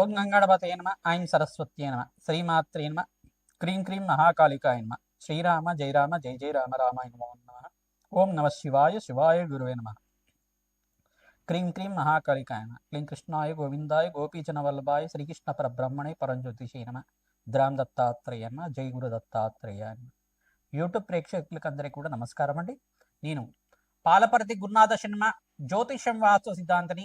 ఓం గంగాడపతయ నమ ఐం సరస్వత్యే నమ శ్రీమాత్రే నమ క్రీం క్రీం మహాకాళికాయ నమ శ్రీరామ జయ రామ జయ జయ రామ రామాయ నమో నమ. ఓం నమ శివాయ శివాయ గురువే నమ. క్రీం క్రీం మహాకాళికాయ నమ క్లీం కృష్ణాయ గోవిందాయ గోపీచన వల్లభాయ శ్రీకృష్ణ పరబ్రహ్మణే పరంజ్యోతిషే నమ ద్రామ్ దత్తాత్రేయ నమ జై గురు దత్తాత్రేయ నమ. యూట్యూబ్ ప్రేక్షకులకందరికీ కూడా నమస్కారం అండి నేను పాలపర్తి గురునాథ శర్మ జ్యోతిషం వాస్తు సిద్ధాంతని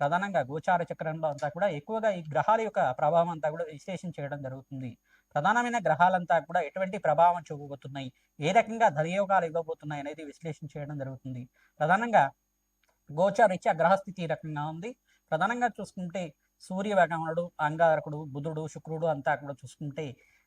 ప్రధానంగా గోచార చక్రంలో అంతా కూడా ఎక్కువగా ఈ గ్రహాల యొక్క ప్రభావం అంతా కూడా విశ్లేషణ చేయడం జరుగుతుంది. ప్రధానమైన గ్రహాలంతా కూడా ఎటువంటి ప్రభావం చూపబోతున్నాయి? ఏ రకంగా ధనయోగాలు ఇవ్వబోతున్నాయి అనేది విశ్లేషణ చేయడం జరుగుతుంది. ప్రధానంగా గోచారీత్యా గ్రహస్థితి రకంగా ఉంది. ప్రధానంగా చూసుకుంటే సూర్య భగవానుడు అంగారకుడు బుధుడు శుక్రుడు అంతా కూడా చూసుకుంటే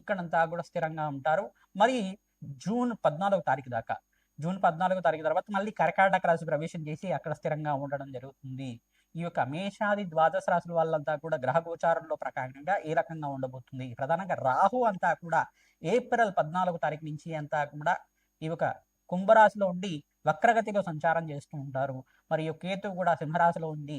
ఇక్కడంతా కూడా స్థిరంగా ఉంటారు. మరి జూన్ పద్నాలుగో తారీఖు దాకా జూన్ పద్నాలుగో తారీఖు తర్వాత మళ్ళీ కర్కాటక రాశి ప్రవేశం చేసి అక్కడ స్థిరంగా ఉండడం జరుగుతుంది. ఈ యొక్క మేషాది ద్వాదశ రాశుల వాళ్ళంతా కూడా గ్రహ గోచారంలో ప్రకారంగా ఏ రకంగా ఉండబోతుంది? ప్రధానంగా రాహు అంతా కూడా ఏప్రిల్ పద్నాలుగో తారీఖు నుంచి అంతా కూడా ఈ యొక్క కుంభరాశిలో ఉండి వక్రగతిలో సంచారం చేస్తూ ఉంటారు. మరియు కేతు కూడా సింహరాశిలో ఉండి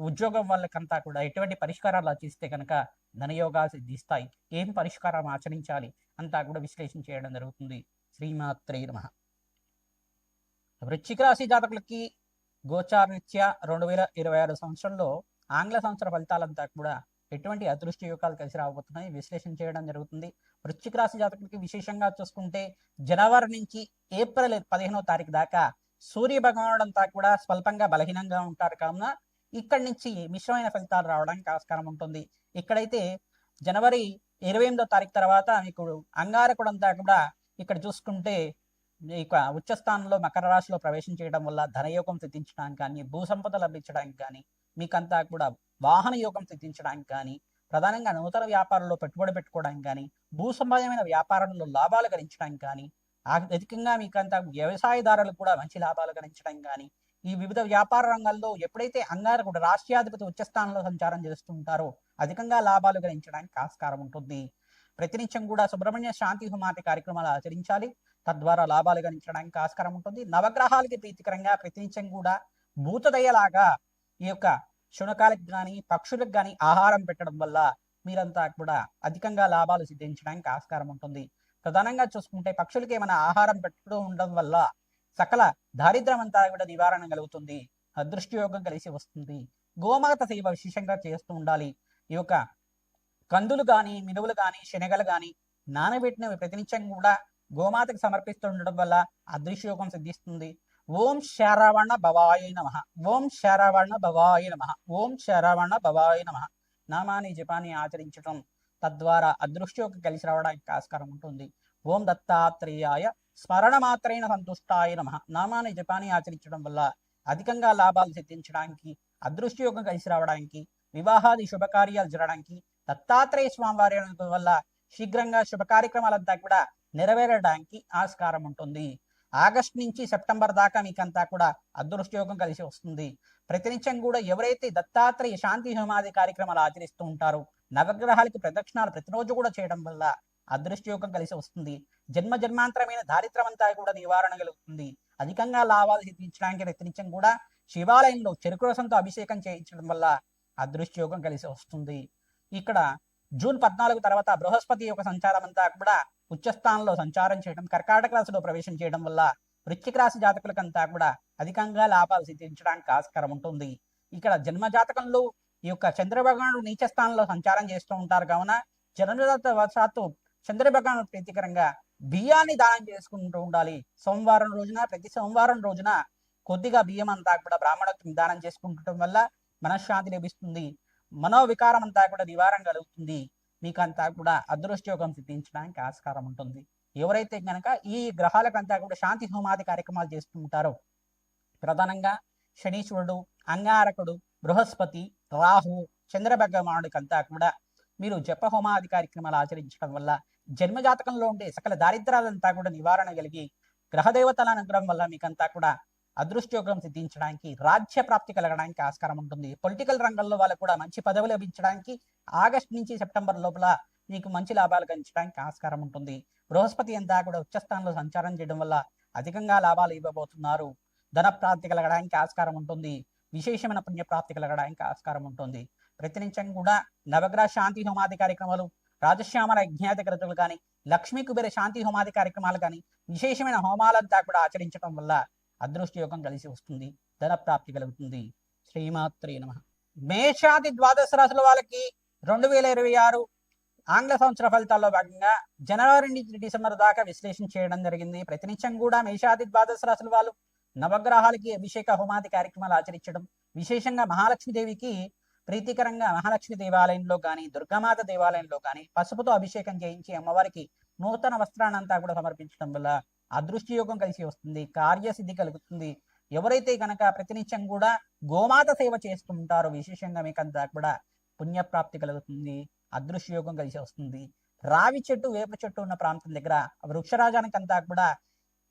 ఉద్యోగం వాళ్ళకంతా కూడా ఎటువంటి పరిష్కారాలు ఆచరిస్తే కనుక ధనయోగాలు సిద్ధిస్తాయి. ఏం పరిష్కారం ఆచరించాలి? అంతా కూడా విశ్లేషణ చేయడం జరుగుతుంది. శ్రీమాత్రే నమ. వృశ్చిక రాశి జాతకులకి గోచారరీత్యా రెండు వేల ఇరవై ఆరు సంవత్సరంలో ఆంగ్ల సంవత్సర ఫలితాలంతా కూడా ఎటువంటి అదృష్ట యోగాలు కలిసి రాబోతున్నాయి విశ్లేషణ చేయడం జరుగుతుంది. వృశ్చిక రాశి జాతకులకి విశేషంగా చూసుకుంటే జనవరి నుంచి ఏప్రిల్ పదిహేనో తారీఖు దాకా సూర్య భగవానుడు అంతా కూడా స్వల్పంగా బలహీనంగా ఉంటారు. కావున ఇక్కడి నుంచి మిశ్రమైన ఫలితాలు రావడానికి ఆస్కారం ఉంటుంది. ఇక్కడైతే జనవరి ఇరవై ఎనిమిదో తారీఖు తర్వాత మీకు అంగారకుడంతా కూడా ఇక్కడ చూసుకుంటే ఇక ఉచ్చస్థానంలో మకర రాశిలో ప్రవేశం చేయడం వల్ల ధనయోగం సిద్ధించడానికి కానీ భూ సంపద లభించడానికి కానీ మీకంతా కూడా వాహన యోగం సిద్ధించడానికి కానీ ప్రధానంగా నూతన వ్యాపారంలో పెట్టుబడి పెట్టుకోవడానికి కానీ భూ సంబంధమైన వ్యాపారంలో లాభాలు గడించడానికి కానీ అధికంగా మీకంతా వ్యవసాయదారులకు కూడా మంచి లాభాలు గణించడానికి కానీ ఈ వివిధ వ్యాపార రంగాల్లో ఎప్పుడైతే అంగారకుడు రాష్ట్రాధిపతి ఉచ్చస్థానంలో సంచారం చేస్తూ ఉంటారో అధికంగా లాభాలు గణించడానికి ఆస్కారం ఉంటుంది. ప్రతినిత్యం కూడా సుబ్రహ్మణ్య శాంతి హుమాతి కార్యక్రమాలు ఆచరించాలి. తద్వారా లాభాలు గణించడానికి ఆస్కారం ఉంటుంది. నవగ్రహాలకి ప్రీతికరంగా ప్రతినిత్యం కూడా భూతదయలాగా ఈ యొక్క శునకాలకు కానీ పక్షులకు కానీ ఆహారం పెట్టడం వల్ల మీరంతా కూడా అధికంగా లాభాలు సిద్ధించడానికి ఆస్కారం ఉంటుంది. ప్రధానంగా చూసుకుంటే పక్షులకి ఏమైనా ఆహారం పెట్టడం ఉండడం వల్ల సకల దారిద్రమంతా కూడా నివారణ కలుగుతుంది. అదృష్టయోగం కలిసి వస్తుంది. గోమాత సేవ విశేషంగా చేస్తూ ఉండాలి. ఈ యొక్క కందులు కానీ మినువులు కానీ శనగలు కానీ నానబెట్టినవి ప్రతినిత్యం కూడా గోమాతకు సమర్పిస్తూ ఉండడం వల్ల అదృష్టయోగం సిద్ధిస్తుంది. ఓం శరవణ భవాయ నమ. ఓం శరవణ భవాయ నమ. ఓం శరవణ భవాయ నమ. నామాని జపాన్ని ఆచరించడం తద్వారా అదృష్టయోగం కలిసి రావడానికి ఆస్కారం ఉంటుంది. ఓం దత్తాత్రేయాయ స్మరణ మాత్రైన సంతుష్టాయ నమ. నామాన్ని జపాన్ని ఆచరించడం వల్ల అధికంగా లాభాలు సిద్ధించడానికి అదృష్టయోగం కలిసి రావడానికి వివాహాది శుభకార్యాలు జరగడానికి దత్తాత్రేయ స్వామివారి వల్ల శీఘ్రంగా శుభ కార్యక్రమాలంతా కూడా నెరవేరడానికి ఆస్కారం ఉంటుంది. ఆగస్ట్ నుంచి సెప్టెంబర్ దాకా మీకంతా కూడా అదృష్టయోగం కలిసి వస్తుంది. ప్రతినిత్యం కూడా ఎవరైతే దత్తాత్రేయ శాంతి హోమాది కార్యక్రమాలు ఆచరిస్తూ ఉంటారో నవగ్రహాలకి ప్రదక్షిణాలు ప్రతిరోజు కూడా చేయడం వల్ల అదృష్టయోగం కలిసి వస్తుంది. జన్మ జన్మాంతరమైన దారిద్రం అంతా కూడా నివారణ కలుగుతుంది. అధికంగా లాభాలు సిద్ధించడానికి ప్రయత్నించడం కూడా శివాలయంలో చెరుకు రసంతో అభిషేకం చేయించడం వల్ల అదృష్టయోగం కలిసి వస్తుంది. ఇక్కడ జూన్ పద్నాలుగు తర్వాత బృహస్పతి యొక్క సంచారం అంతా కూడా ఉచ్చస్థానంలో సంచారం చేయడం కర్కాటక రాశిలో ప్రవేశం చేయడం వల్ల వృశ్చిక రాశి జాతకులకంతా కూడా అధికంగా లాభాలు సిద్ధించడానికి ఆస్కారం ఉంటుంది. ఇక్కడ జన్మ జాతకంలో ఈ యొక్క చంద్రభగవానుడు నీచ స్థానంలో సంచారం చేస్తూ ఉంటారు. కావున జన్మజాత వశాత్తు చంద్రభగవాన్ ప్రీతికరంగా బియ్యాన్ని దానం చేసుకుంటూ ఉండాలి. సోమవారం రోజున ప్రతి సోమవారం రోజున కొద్దిగా బియ్యం అంతా కూడా బ్రాహ్మణత్వం దానం చేసుకుంటడం వల్ల మనశ్శాంతి లభిస్తుంది. మనోవికారం అంతా కూడా నివారణ కలుగుతుంది. మీకంతా కూడా అదృష్టయోగం సిద్ధించడానికి ఆస్కారం ఉంటుంది. ఎవరైతే కనుక ఈ గ్రహాలకంతా కూడా శాంతి హోమాది కార్యక్రమాలు చేస్తూ ఉంటారో ప్రధానంగా శనీశ్వరుడు అంగారకుడు బృహస్పతి రాహు చంద్రభగవానుడికంతా కూడా మీరు జప హోమాది కార్యక్రమాలు ఆచరించడం వల్ల జన్మజాతకంలో ఉండే సకల దారిద్రాలంతా కూడా నివారణ కలిగి గ్రహదేవతల అనుగ్రహం వల్ల మీకంతా కూడా అదృష్టయోగం సిద్ధించడానికి రాజ్య ప్రాప్తి కలగడానికి ఆస్కారం ఉంటుంది. పొలిటికల్ రంగంలో వాళ్ళకు కూడా మంచి పదవి లభించడానికి ఆగస్ట్ నుంచి సెప్టెంబర్ లోపల మీకు మంచి లాభాలు గణించడానికి ఆస్కారం ఉంటుంది. బృహస్పతి అంతా కూడా ఉచ్చస్థానంలో సంచారం చేయడం వల్ల అధికంగా లాభాలు ఇవ్వబోతున్నారు. ధన ప్రాప్తి కలగడానికి ఆస్కారం ఉంటుంది. విశేషమైన పుణ్య ప్రాప్తి కలగడానికి ఆస్కారం ఉంటుంది. ప్రతినిత్యం కూడా నవగ్రహ శాంతి హోమాది కార్యక్రమాలు రాజశ్యామల యజ్ఞాత క్రతులు కానీ లక్ష్మీ కుబేర శాంతి హోమాది కార్యక్రమాలు కానీ విశేషమైన హోమాలంతా కూడా ఆచరించడం వల్ల అదృష్ట యోగం కలిసి వస్తుంది ధన ప్రాప్తి కలుగుతుంది. శ్రీమాత్రే నమ. మేషాది ద్వాదశ రాశుల వాళ్ళకి రెండు వేల ఇరవై ఆరు ఆంగ్ల సంవత్సర ఫలితాల్లో భాగంగా జనవరి నుంచి డిసెంబర్ దాకా విశ్లేషణ చేయడం జరిగింది. ప్రతినిత్యం కూడా మేషాది ద్వాదశ రాశుల వాళ్ళు నవగ్రహాలకి అభిషేక హోమాది కార్యక్రమాలు ఆచరించడం విశేషంగా మహాలక్ష్మీదేవికి ప్రీతికరంగా మహాలక్ష్మి దేవాలయంలో కానీ దుర్గామాత దేవాలయంలో కానీ పసుపుతో అభిషేకం చేయించి అమ్మవారికి నూతన వస్త్రాన్నంతా కూడా సమర్పించడం వల్ల అదృష్టి యోగం కలిసి వస్తుంది కార్యసిద్ధి కలుగుతుంది. ఎవరైతే కనుక ప్రతినిత్యం కూడా గోమాత సేవ చేస్తూ ఉంటారో విశేషంగా మీకంతా కూడా పుణ్యప్రాప్తి కలుగుతుంది అదృశ్య యోగం కలిసి వస్తుంది. రావి చెట్టు వేప చెట్టు ఉన్న ప్రాంతం దగ్గర వృక్షరాజానికి అంతా కూడా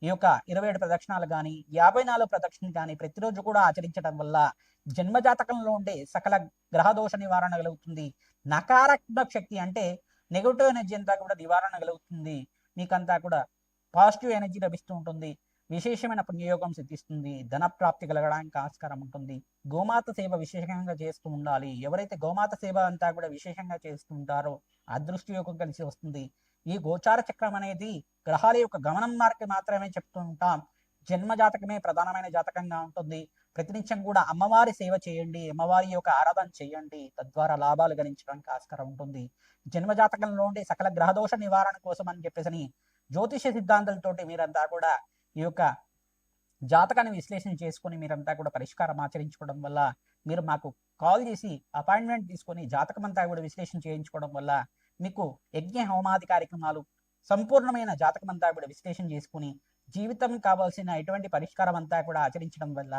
ఈ యొక్క ఇరవై ఏడు ప్రదక్షిణాలు కానీ యాభై నాలుగు ప్రదక్షిణలు కానీ ప్రతిరోజు కూడా ఆచరించడం వల్ల జన్మజాతకంలో ఉండే సకల గ్రహదోష నివారణ కలుగుతుంది. నకారాత్మక శక్తి అంటే నెగటివ్ ఎనర్జీ అంతా కూడా నివారణ కలుగుతుంది. మీకంతా కూడా పాజిటివ్ ఎనర్జీ లభిస్తూ ఉంటుంది. విశేషమైన పుణ్యయోగం సిద్ధిస్తుంది. ధన ప్రాప్తి కలగడానికి ఆస్కారం ఉంటుంది. గోమాత సేవ విశేషంగా చేస్తూ ఉండాలి. ఎవరైతే గోమాత సేవ అంతా కూడా విశేషంగా చేస్తూ ఉంటారో అదృష్టి యోగం కలిసి వస్తుంది. ఈ గోచార చక్రం అనేది గ్రహాల యొక్క గమనం మార్గం మాత్రమే చెప్తూ ఉంటాం. జన్మ జాతకమే ప్రధానమైన జాతకంగా ఉంటుంది. ప్రతినిత్యం కూడా అమ్మవారి సేవ చేయండి. అమ్మవారి యొక్క ఆరాధన చేయండి. తద్వారా లాభాలు గణించడానికి ఆస్కారం ఉంటుంది. జన్మ జాతకంలో ఉండే సకల గ్రహదోష నివారణ కోసం అని చెప్పేసి జ్యోతిష సిద్ధాంతాలతోటి మీరంతా కూడా ఈ యొక్క జాతకాన్ని విశ్లేషణ చేసుకొని మీరంతా కూడా పరిష్కారం ఆచరించుకోవడం వల్ల మీరు మాకు కాల్ చేసి అపాయింట్మెంట్ తీసుకొని జాతకం అంతా కూడా విశ్లేషణ చేయించుకోవడం వల్ల మీకు యజ్ఞ హోమాది కార్యక్రమాలు సంపూర్ణమైన జాతకం అంతా కూడా విశ్లేషణ చేసుకుని జీవితం కావాల్సిన ఎటువంటి పరిష్కారం అంతా కూడా ఆచరించడం వల్ల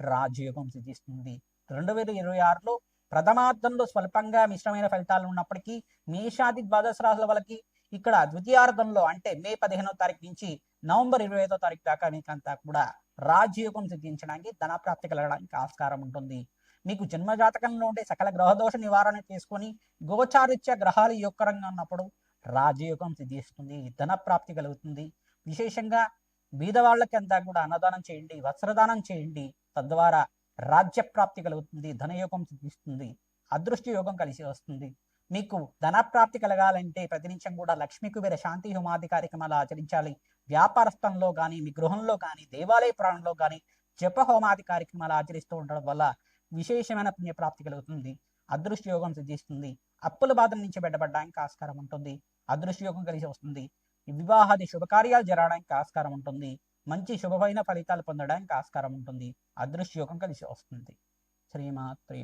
రాజయోగం సిద్ధిస్తుంది. రెండు వేల ఇరవై ఆరులో ప్రథమార్థంలో స్వల్పంగా మిశ్రమైన ఫలితాలు ఉన్నప్పటికీ మేషాది ద్వాదశ రాశుల వాళ్ళకి ఇక్కడ ద్వితీయార్థంలో అంటే మే పదిహేనో తారీఖు నుంచి నవంబర్ ఇరవై ఐదో తారీఖు దాకా మీకంతా కూడా రాజయోగం సిద్ధించడానికి ధనప్రాప్తి కలగడానికి ఆస్కారం ఉంటుంది. మీకు జన్మజాతకంలో ఉండే సకల గ్రహదోష నివారణ చేసుకొని గోచారిత్య గ్రహాలు యొక్కరంగా ఉన్నప్పుడు రాజయోగం సిద్ధిస్తుంది ధనప్రాప్తి కలుగుతుంది. విశేషంగా బీదవాళ్ళకి అంతా కూడా అన్నదానం చేయండి వస్త్రదానం చేయండి. తద్వారా రాజ్య ప్రాప్తి కలుగుతుంది ధనయోగం సిద్ధిస్తుంది అదృష్ట యోగం కలిసి వస్తుంది. మీకు ధన ప్రాప్తి కలగాలంటే ప్రతినిత్యం కూడా లక్ష్మీ కుబేర శాంతి హోమాది కార్యక్రమాలు ఆచరించాలి. వ్యాపార స్థలంలో కానీ మీ గృహంలో కానీ దేవాలయ ప్రాణంలో కానీ జప హోమాది కార్యక్రమాలు ఆచరిస్తూ ఉండడం వల్ల విశేషమైన పుణ్యప్రాప్తి కలుగుతుంది. అదృష్ట యోగం సిద్ధిస్తుంది. అప్పుల బాధల నుంచి బయటపడడానికి ఆస్కారం ఉంటుంది. అదృష్ట యోగం కలిసి వస్తుంది. వివాహాది శుభకార్యాలు జరగడానికి ఆస్కారం ఉంటుంది. మంచి శుభమైన ఫలితాలు పొందడానికి ఆస్కారం ఉంటుంది. అదృష్ట యోగం కలిసి వస్తుంది. శ్రీమాత్రే